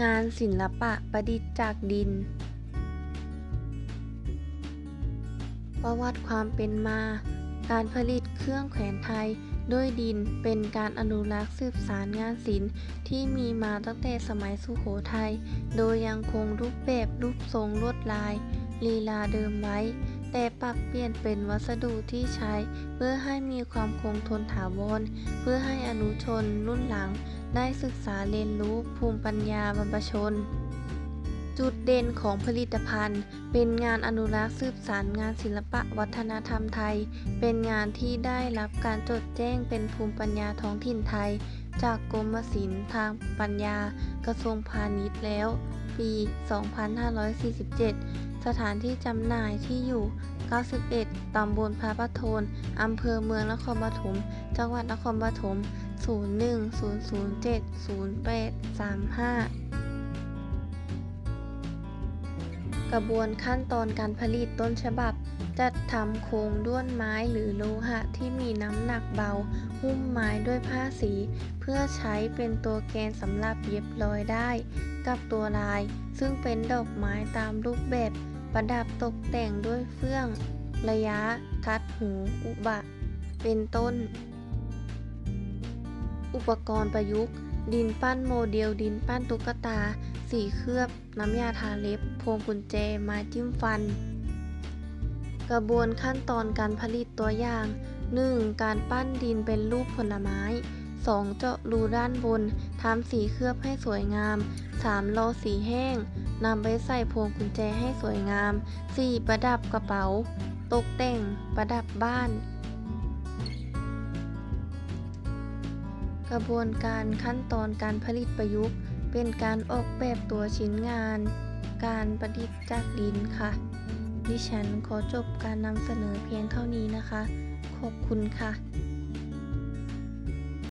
งานศิลปะประดิษฐ์จากดิน ประวัติความเป็นมา การผลิตเครื่องแขวนไทยด้วยดินเป็นการอนุรักษ์สืบสารงานศิลป์ที่มีมาตั้งแต่สมัยสุโขทัย โดยยังคงรูปแบบรูปทรงลวดลาย ลีลาเดิมไว้ แต่ปรับเปลี่ยนเป็นวัสดุที่ใช้ เพื่อให้มีความคงทนถาวร เพื่อให้อนุชนรุ่นหลัง ได้ศึกษาเรียนรู้ภูมิปัญญาบรรพชน จุดเด่นของผลิตภัณฑ์ เป็นงานอนุรักษ์สืบสารงานศิลปะวัฒนธรรมไทย เป็นงานที่ได้รับการจดแจ้งเป็นภูมิปัญญาท้องถิ่นไทย จากกรมศิลป์ทางปัญญากระทรวงพาณิชย์แล้ว ปี 2547 สถานที่จำหน่ายที่อยู่ 91 ตำบลพระประโทน อำเภอเมืองนครปฐม จังหวัดนครปฐม 0100700835 กระบวนขั้นตอนการผลิตต้นฉบับ จัดทำโครงด้วนไม้หรือโลหะที่มีน้ำหนักเบา หุ้มไม้ด้วยผ้าสี เพื่อใช้เป็นตัวแกนสำหรับเย็บร้อยได้ กับตัวลาย ซึ่งเป็นดอกไม้ตามรูปแบบ ประดับตกแต่งด้วยเฟื่อง ระยะ ทัดหู อุบะ เป็นต้น อุปกรณ์ประยุกต์ ดินปั้นโมเดล ดินปั้นตุ๊กตา สีเคลือบ น้ำยาทาเล็บ พวงกุญแจ ไม้จิ้มฟัน กระบวนขั้นตอนการผลิตตัวอย่าง 1. การปั้นดินเป็นรูปผลไม้ 2. เจาะรูด้านบน ทำสีเคลือบให้สวยงาม 3. รอสีแห้ง นำไปใส่พวงกุญแจให้สวยงาม 4. ประดับกระเป๋า ตกแต่ง ประดับบ้าน กระบวนการขั้นตอนการผลิตประยุกต์ เป็นการออกแบบตัวชิ้นงาน การประดิษฐ์จากดินค่ะ ดิฉันขอจบการนำเสนอเพียงเท่านี้นะคะ ขอบคุณค่ะ